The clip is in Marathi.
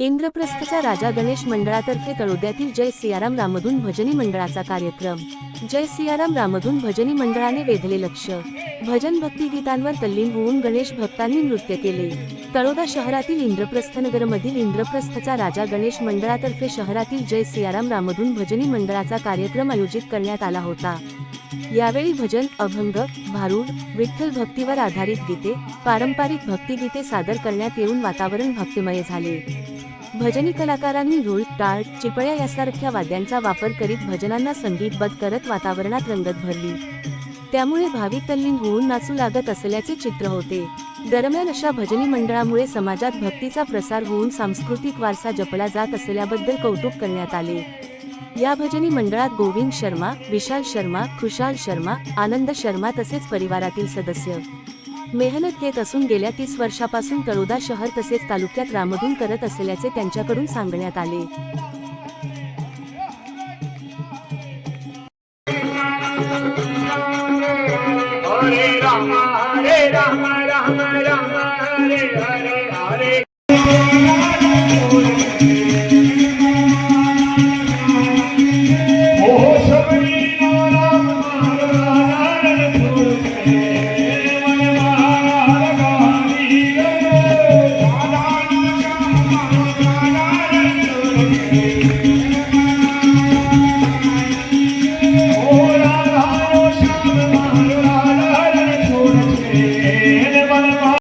इंद्रप्रस्थचा राजा गणेश मंडळातर्फे तळोद्यातील जय सियाराम रामधून भजनी मंडळाचा कार्यक्रम. जय सियाराम रामधून भजनी मंडळाने वेधले लक्ष. भजन भक्तिगीतांवर तल्लीन होऊन गणेश भक्तांनी नृत्य केले. तळोदा शहरातील इंद्रप्रस्थ नगरमधील इंद्रप्रस्थचा राजा गणेश मंडळातर्फे शहरातील जय सियाराम रामधून भजनी मंडळाचा कार्यक्रम आयोजित करण्यात आला होता. यावेळी भजन अभंग भारूड विठ्ठल भक्तीवर आधारित गीते पारंपरिक भक्तिगीते सादर करण्यात येऊन वातावरण भक्तिमय झाले. भजनी कलाकारांनी ढोल टाळ चिपळ्या यासारख्या वाद्यांचा वापर करीत भजनांना संगीतबद्ध करत वातावरणात रंगत भरली. त्यामुळे भाविक तल्लीन होऊन नाचू लागत असल्याचे चित्र होते. दरम्यान अशा भजनी मंडळामुळे समाजात भक्तीचा प्रसार होऊन सांस्कृतिक वारसा जपला जात असल्याबद्दल कौतुक करण्यात आले. या भजनी मंडळात गोविंद शर्मा विशाल शर्मा खुशाल शर्मा आनंद शर्मा तसेच परिवारातील सदस्य. मेहनत घेत असून गेल्या तीस वर्षापासून तळोदा शहर तसेच तालुक्यात रामधून करत असल्याचे त्यांच्याकडून सांगण्यात आले. हरे राम हरे राम राम.